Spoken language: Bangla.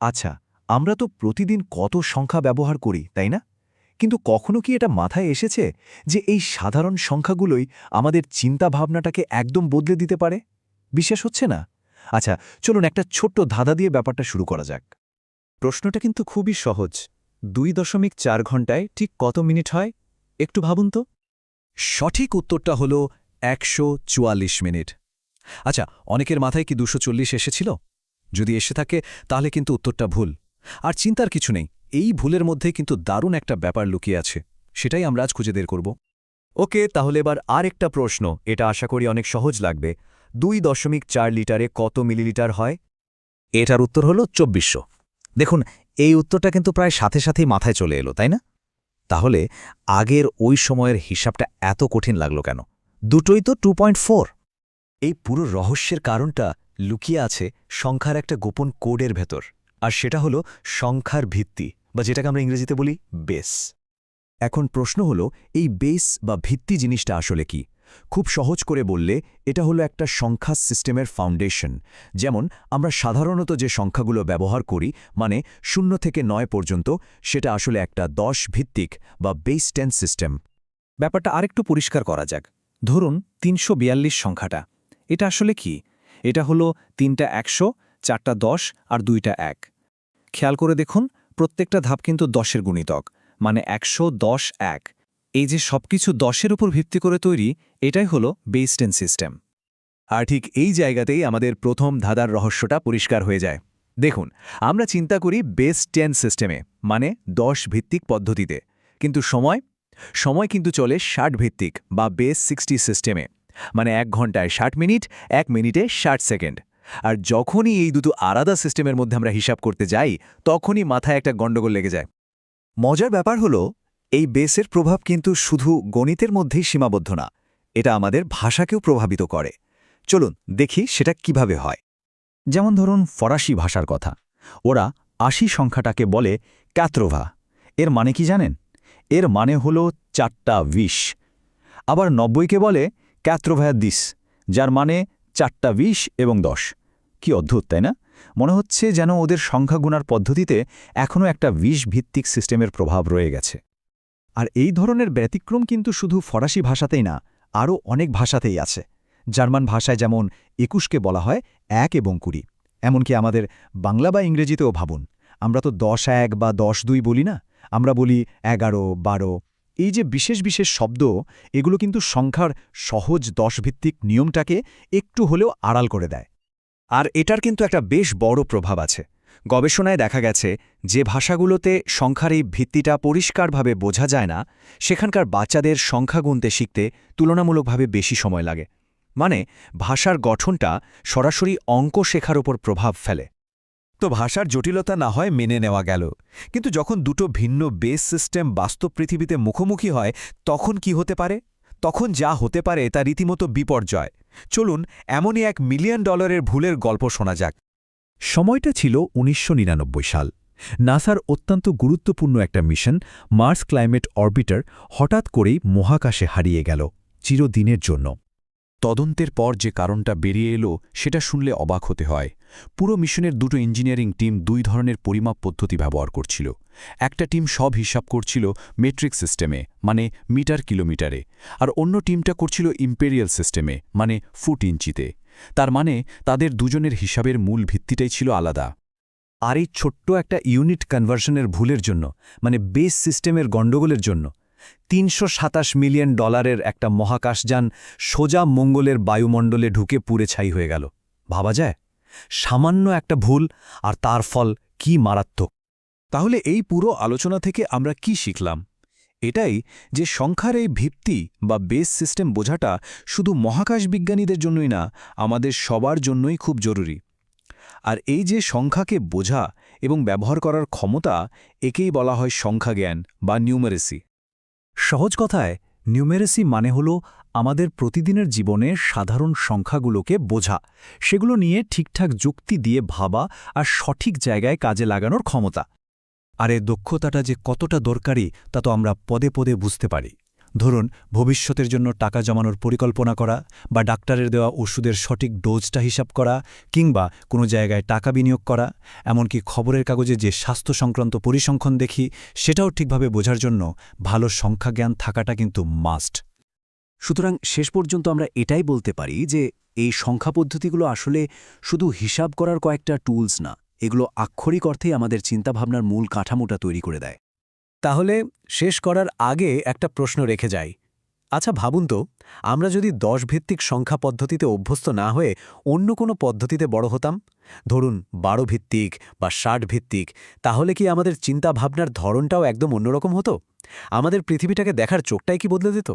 আচ্ছা আমরা তো প্রতিদিন কত সংখ্যা ব্যবহার করি, তাই না? কিন্তু কখনো কি এটা মাথায় এসেছে যে এই সাধারণ সংখ্যাগুলোই আমাদের চিন্তা ভাবনাটাকে একদম বদলে দিতে পারে? বিশ্বাস হচ্ছে না? আচ্ছা চলুন একটা ছোট্ট ধাঁধা দিয়ে ব্যাপারটা শুরু করা যাক। প্রশ্নটা কিন্তু খুবই সহজ। দুই দশমিক চার ঘন্টায় ঠিক কত মিনিট হয়? একটু ভাবুন তো। সঠিক উত্তরটা হল একশো চুয়াল্লিশ মিনিট। আচ্ছা অনেকের মাথায় কি দুশো এসেছিল? যদি এসে থাকে, তাহলে কিন্তু উত্তরটা ভুল। আর চিন্তার কিছু নেই, এই ভুলের মধ্যে কিন্তু দারুণ একটা ব্যাপার লুকিয়ে আছে। সেটাই আমরা আজ খুঁজে বের করব। ওকে, তাহলে এবার আর একটা প্রশ্ন, এটা আশা করি অনেক সহজ লাগবে। দুই দশমিক চার লিটারে কত মিলিলিটার হয়? এটার উত্তর হল চব্বিশশো। দেখুন, এই উত্তরটা কিন্তু প্রায় সাথে সাথেই মাথায় চলে এলো, তাই না? তাহলে আগের ওই সময়ের হিসাবটা এত কঠিন লাগল কেন? দুটোই তো টু এই পুরো রহস্যের কারণটা লুকিয়ে আছে সংখ্যার একটা গোপন কোডের ভেতর। আর সেটা হলো সংখ্যার ভিত্তি, বা যেটাকে আমরা ইংরেজিতে বলি বেস এখন প্রশ্ন হলো, এই বেস বা ভিত্তি জিনিসটা আসলে কি? খুব সহজ করে বললে, এটা হলো একটা সংখ্যা সিস্টেমের ফাউন্ডেশন যেমন, আমরা সাধারণত যে সংখ্যাগুলো ব্যবহার করি মানে শূন্য থেকে নয় পর্যন্ত, সেটা আসলে একটা দশ ভিত্তিক বা বেস টেন সিস্টেম ব্যাপারটা আরেকটু পরিষ্কার করা যাক। ধরুন, তিনশো বিয়াল্লিশ সংখ্যাটা। এটা আসলে কি? এটা হলো তিনটা একশো, চারটা দশ আর দুইটা এক। খেয়াল করে দেখুন, প্রত্যেকটা ধাপ কিন্তু দশের গুণিতক মানে একশো, দশ, এক। এই যে সবকিছু দশের উপর ভিত্তি করে তৈরি, এটাই হলো বেস টেন সিস্টেম। আর ঠিক এই জায়গাতেই আমাদের প্রথম ধাঁধার রহস্যটা পরিষ্কার হয়ে যায়। দেখুন, আমরা চিন্তা করি বেস টেন সিস্টেমে মানে দশ ভিত্তিক পদ্ধতিতে। কিন্তু সময়? সময় কিন্তু চলে ষাট ভিত্তিক বা বেস সিক্সটি সিস্টেমে। মানে এক ঘন্টায় ষাট মিনিট, এক মিনিটে ষাট সেকেন্ড। আর যখনই এই দুটো আলাদা সিস্টেমের মধ্যে আমরা হিসাব করতে যাই, তখনই মাথায় একটা গণ্ডগোল লেগে যায়। মজার ব্যাপার হলো, এই বেসের প্রভাব কিন্তু শুধু গণিতের মধ্যেই সীমাবদ্ধ না, এটা আমাদের ভাষাকেও প্রভাবিত করে। চলুন দেখি সেটা কীভাবে হয়। যেমন ধরুন ফরাসি ভাষার কথা, ওরা আশি সংখ্যাটাকে বলে ক্যাত্রোভা এর মানে কি জানেন? এর মানে হল চারটা বিশ আবার নব্বইকে বলে ক্যাত্রোভা দিস, যার মানে চারটা বিশ এবং দশ। কি অদ্ভুত, তাই না? মনে হচ্ছে যেন ওদের সংখ্যা গুণার পদ্ধতিতে এখনও একটা বিশ ভিত্তিক সিস্টেমের প্রভাব রয়ে গেছে। আর এই ধরনের ব্যতিক্রম কিন্তু শুধু ফরাসি ভাষাতেই না, আরও অনেক ভাষাতেই আছে। জার্মান ভাষায় যেমন একুশকে বলা হয় এক এবং কুড়ি, এমনকি আমাদের বাংলা বা ইংরেজিতেও ভাবুন। আমরা তো দশ এক বা দশ দুই বলি না, আমরা বলি এগারো, বারো এই যে বিশেষ বিশেষ শব্দ, এগুলো কিন্তু সংখ্যার সহজ দশভিত্তিক নিয়মটাকে একটু হলেও আড়াল করে দেয়। আর এটার কিন্তু একটা বেশ বড় প্রভাব আছে। গবেষণায় দেখা গেছে, যে ভাষাগুলোতে সংখ্যার এই ভিত্তিটা পরিষ্কারভাবে বোঝা যায় না, সেখানকার বাচ্চাদের সংখ্যা গুনতে শিখতে তুলনামূলকভাবে বেশি সময় লাগে। মানে ভাষার গঠনটা সরাসরি অঙ্ক শেখার ওপর প্রভাব ফেলে। তো ভাষার জটিলতা না হয় মেনে নেওয়া গেল। কিন্তু যখন দুটো ভিন্ন বেস সিস্টেম বাস্তব পৃথিবীতে মুখোমুখি হয়, তখন কি হতে পারে? তখন যা হতে পারে তা রীতিমতো বিপর্যয়। চলুন, এমনই এক মিলিয়ন ডলারের ভুলের গল্প শোনা যাক। সময়টা ছিল উনিশশো নিরানব্বই সাল। নাসার অত্যন্ত গুরুত্বপূর্ণ একটা মিশন মার্স ক্লাইমেট অরবিটার হঠাৎ করেই মহাকাশে হারিয়ে গেল, চিরদিনের জন্য। তদন্তের পর যে কারণটা বেরিয়ে এলো, সেটা শুনলে অবাক হতে হয়। পুরো মিশনের দুটো ইঞ্জিনিয়ারিং টিম দুই ধরনের পরিমাপ পদ্ধতি ব্যবহার করছিল। একটা টিম সব হিসাব করছিল মেট্রিক সিস্টেমে মানে মিটার কিলোমিটারে, আর অন্য টিমটা করছিল ইম্পেরিয়াল সিস্টেমে মানে ফুট ইঞ্চিতে। তার মানে তাদের দুজনের হিসাবের মূল ভিত্তিটাই ছিল আলাদা। আর এই ছোট্ট একটা ইউনিট কনভার্সনের ভুলের জন্য মানে বেস সিস্টেমের গণ্ডগোলের জন্য, তিনশো সাতাশ মিলিয়ন ডলারের একটা মহাকাশযান সোজা মঙ্গলের বায়ুমণ্ডলে ঢুকে পুড়ে ছাই হয়ে গেল। ভাবা যায়? সামান্য একটা ভুল, আর তার ফল কি মারাত্মক। তাহলে এই পুরো আলোচনা থেকে আমরা কি শিখলাম? এটাই যে সংখ্যার এই ভিত্তি বা বেস সিস্টেম বোঝাটা শুধু মহাকাশ বিজ্ঞানীদের জন্যই না, আমাদের সবার জন্যই খুব জরুরি। আর এই যে সংখ্যাকে বোঝা এবং ব্যবহার করার ক্ষমতা, একেই বলা হয় সংখ্যা জ্ঞান বা নিউমেরেসি। সহজ কথায়, নিউমেরেসি মানে হল আমাদের প্রতিদিনের জীবনে সাধারণ সংখ্যাগুলোকে বোঝা, সেগুলো নিয়ে ঠিকঠাক যুক্তি দিয়ে ভাবা আর সঠিক জায়গায় কাজে লাগানোর ক্ষমতা। আর এ দক্ষতাটা যে কতটা দরকারি, তা তো আমরা পদে পদে বুঝতে পারি। ধরুন, ভবিষ্যতের জন্য টাকা জমানোর পরিকল্পনা করা বা ডাক্তারের দেওয়া ওষুধের সঠিক ডোজটা হিসাব করা কিংবা কোনো জায়গায় টাকা বিনিয়োগ করা, এমনকি খবরের কাগজে যে স্বাস্থ্য সংক্রান্ত পরিসংখ্যান দেখি, সেটাও ঠিকভাবে বোঝার জন্য ভালো সংখ্যাজ্ঞান থাকাটা কিন্তু মাস্ট। সুতরাং শেষ পর্যন্ত আমরা এটাই বলতে পারি যে এই সংখ্যা পদ্ধতিগুলো আসলে শুধু হিসাব করার কয়েকটা টুলস না, এগুলো আক্ষরিক অর্থেই আমাদের চিন্তাভাবনার মূল কাঠামোটা তৈরি করে দেয়। তাহলে শেষ করার আগে একটা প্রশ্ন রেখে যাই। আচ্ছা ভাবুন তো, আমরা যদি দশ ভিত্তিক সংখ্যা পদ্ধতিতে অভ্যস্ত না হয়ে অন্য কোনো পদ্ধতিতে বড় হতাম? ধরুন বারো ভিত্তিক বা ষাট ভিত্তিক তাহলে কি আমাদের চিন্তাভাবনার ধরনটাও একদম অন্যরকম হতো? আমাদের পৃথিবীটাকে দেখার চোখটাই কি বদলে দিত?